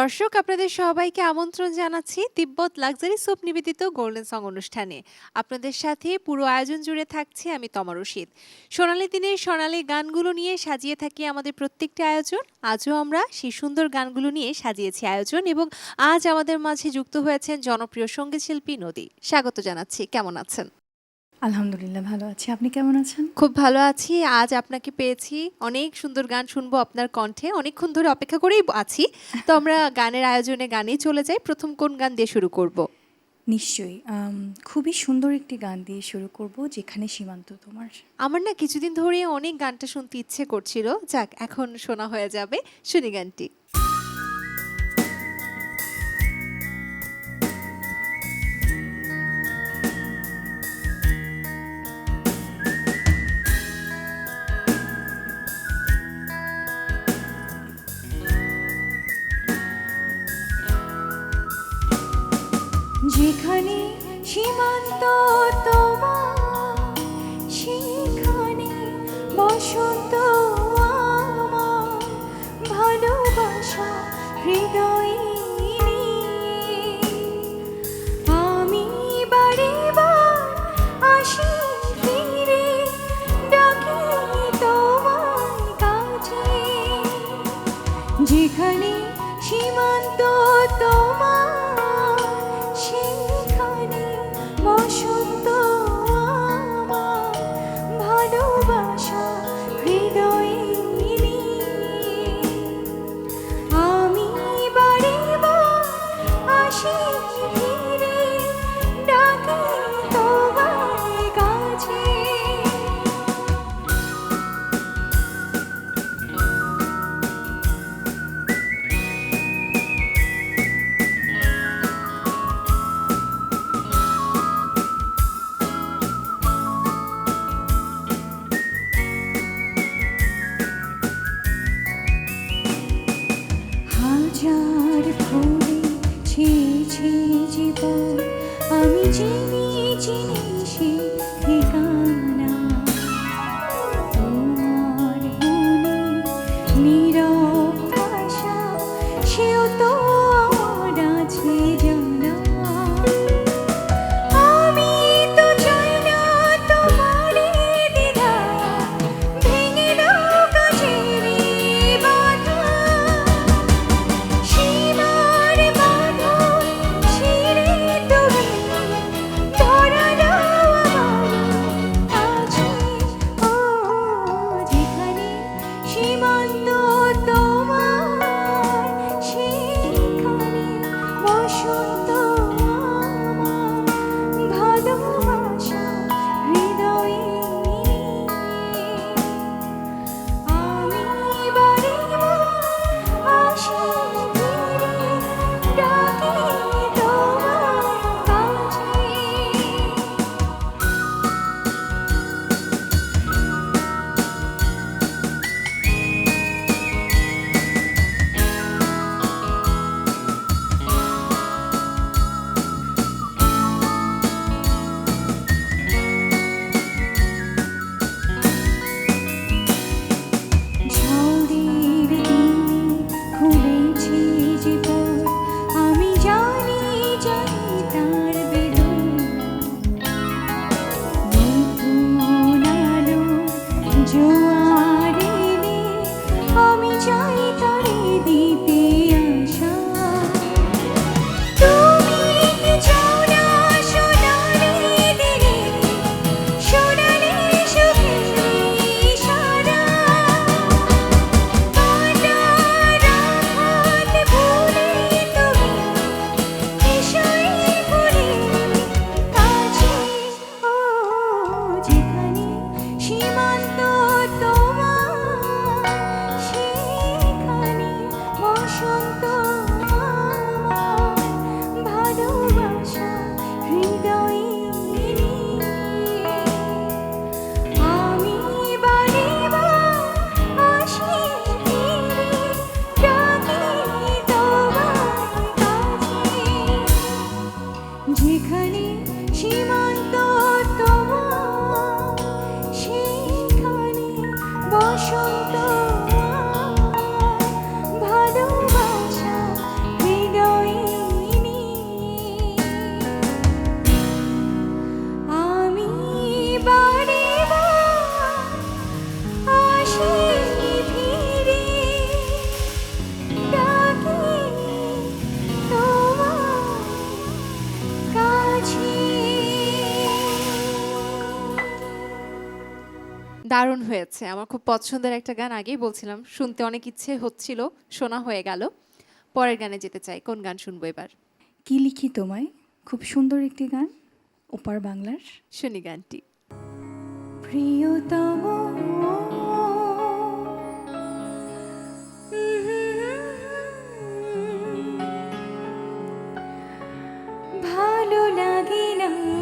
দর্শক, আপনাদের সবাইকে আমন্ত্রণ জানাচ্ছি তিব্বত লাক্সারি সোপ নিবেদিত গোল্ডেন সং অনুষ্ঠানে। আপনাদের সাথে পুরো আয়োজন জুড়ে থাকছে আমি তমা রশিদ। সোনালী দিনের সোনালি গানগুলো নিয়ে সাজিয়ে থাকি আমাদের প্রত্যেকটি আয়োজন। আজও আমরা সেই সুন্দর গানগুলো নিয়ে সাজিয়েছি আয়োজন এবং আজ আমাদের মাঝে যুক্ত হয়েছেন জনপ্রিয় সংগীত শিল্পী নদী। স্বাগত জানাচ্ছি, কেমন আছেন? আলহামদুলিল্লাহ ভালো আছি। আপনি কেমন আছেন? খুব ভালো আছি। আজ আপনাকে পেয়েছি। অনেক সুন্দর গান শুনব আপনার কণ্ঠে। অনেকক্ষণ ধরে অপেক্ষা করেই আছি। তো আমরা গানের আয়োজনে গানেই চলে যাই। প্রথম কোন গান দিয়ে শুরু করব? নিশ্চয়ই। খুবই সুন্দর একটি গান দিয়ে শুরু করব যেখানে সীমান্ত তোমার। আমার না কিছুদিন ধরে অনেক গানটা শুনতে ইচ্ছে করছিল। যাক এখন শোনা হয়ে যাবে। শুনি গানটি। দারুণ হয়েছে। আমার খুব পছন্দের একটা গান আগেই বলছিলাম শুনতে অনেক ইচ্ছে হচ্ছিল শোনা হয়ে গেল। পরের গানে যেতে চাই কোন গান শুনব এবার? কি লিখি তোমায়? খুব সুন্দর একটি গান ওপার বাংলার। শুনি গানটি। প্রিয়তম ভালো লাগে না।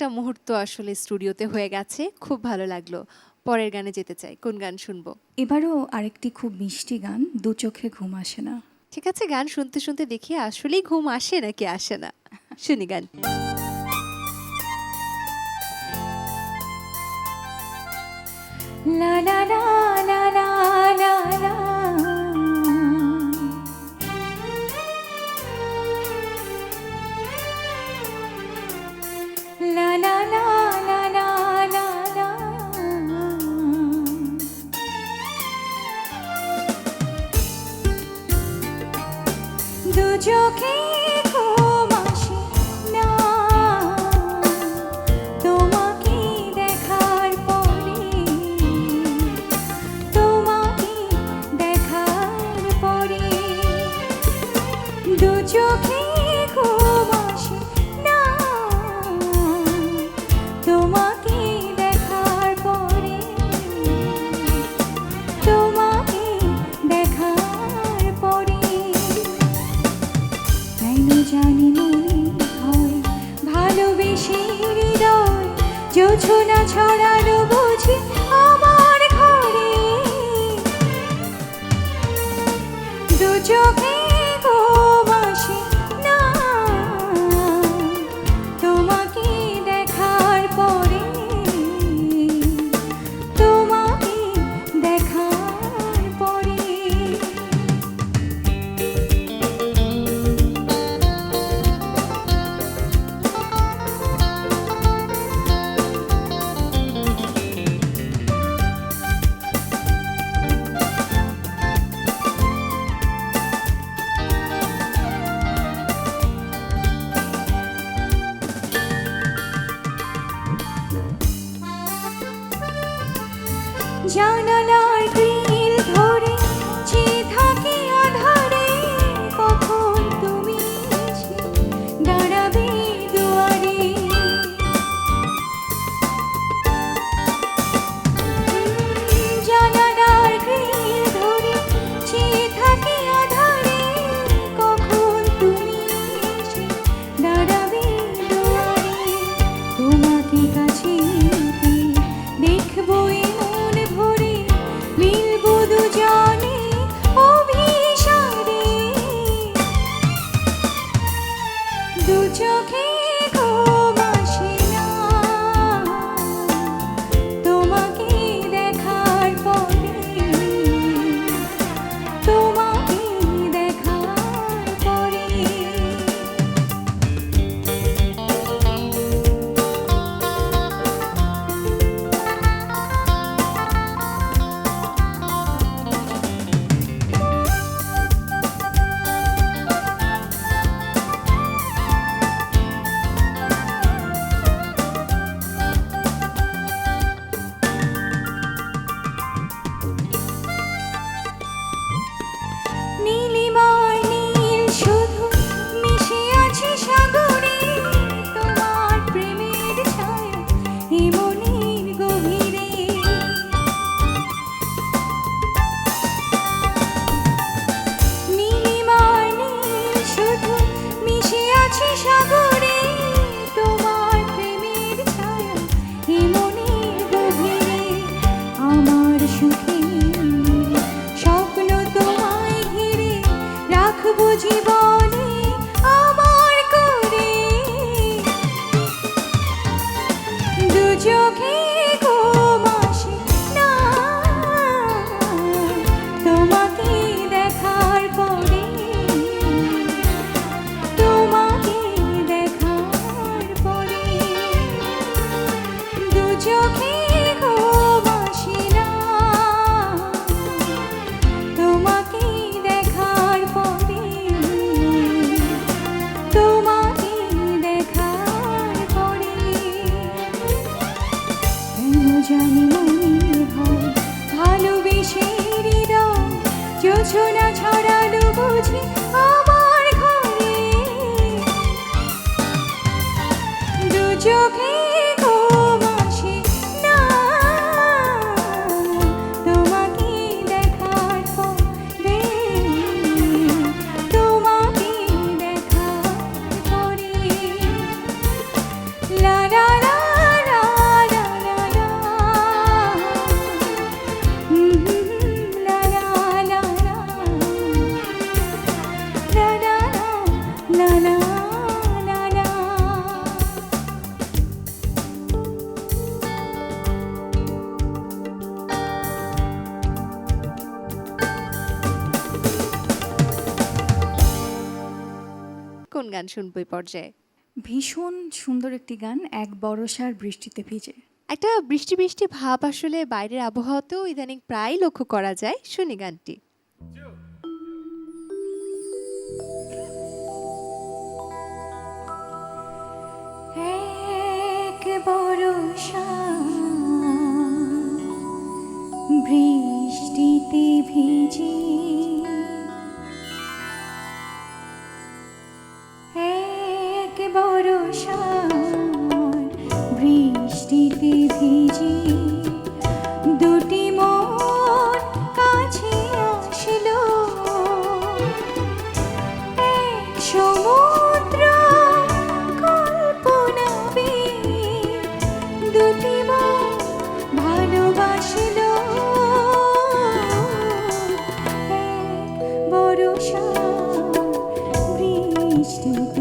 একটা মুহূর্ত আসলে স্টুডিওতে হয়ে গেছে। খুব ভালো লাগল। পরের গানে যেতে চাই। কোন গান শুনব? এবারও আরেকটি খুব মিষ্টি গান দু চোখে ঘুম আসে না। ঠিক আছে গান শুনতে শুনতে দেখি আসলেই ঘুম আসে নাকি আসে না? শুনি গান। লা লা লা লা শুনব এই পর্যায়ে। ভীষণ সুন্দর একটি গান এক বরসার বৃষ্টিতে ভিজে। একটা বৃষ্টি বৃষ্টি ভাব আসলে বাইরের আবহাওয়াতেও ইদানিং প্রায় লক্ষ্য করা যায়। শুনি গানটি। এক বৃষ্টিতে ভিজে। বরষা বৃষ্টিতে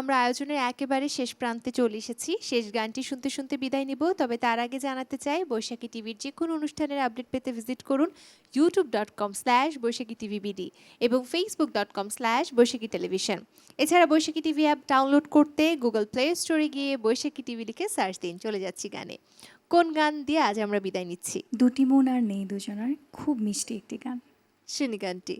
আমরা আয়োজনের একেবারে শেষ প্রান্তে চলে এসেছি। শেষ গানটি শুনতে শুনতে বিদায় নিব তবে তার আগে জানাতে চাই বৈশাখী টিভির যে কোনো অনুষ্ঠানের আপডেট পেতে ভিজিট করুন YouTube dot com slash Boishakhi TV BD এবং Facebook dot com slash Boishakhi television. এছাড়া বৈশাখী টিভি অ্যাপ ডাউনলোড করতে গুগল প্লে স্টোরে গিয়ে বৈশাখী টিভি লিখে সার্চ দিন। চলে যাচ্ছি গানে। কোন গান দিয়ে আজ আমরা বিদায় নিচ্ছি? দুটি মন আর নেই দুজনার খুব মিষ্টি একটি গান। শুনি গানটি।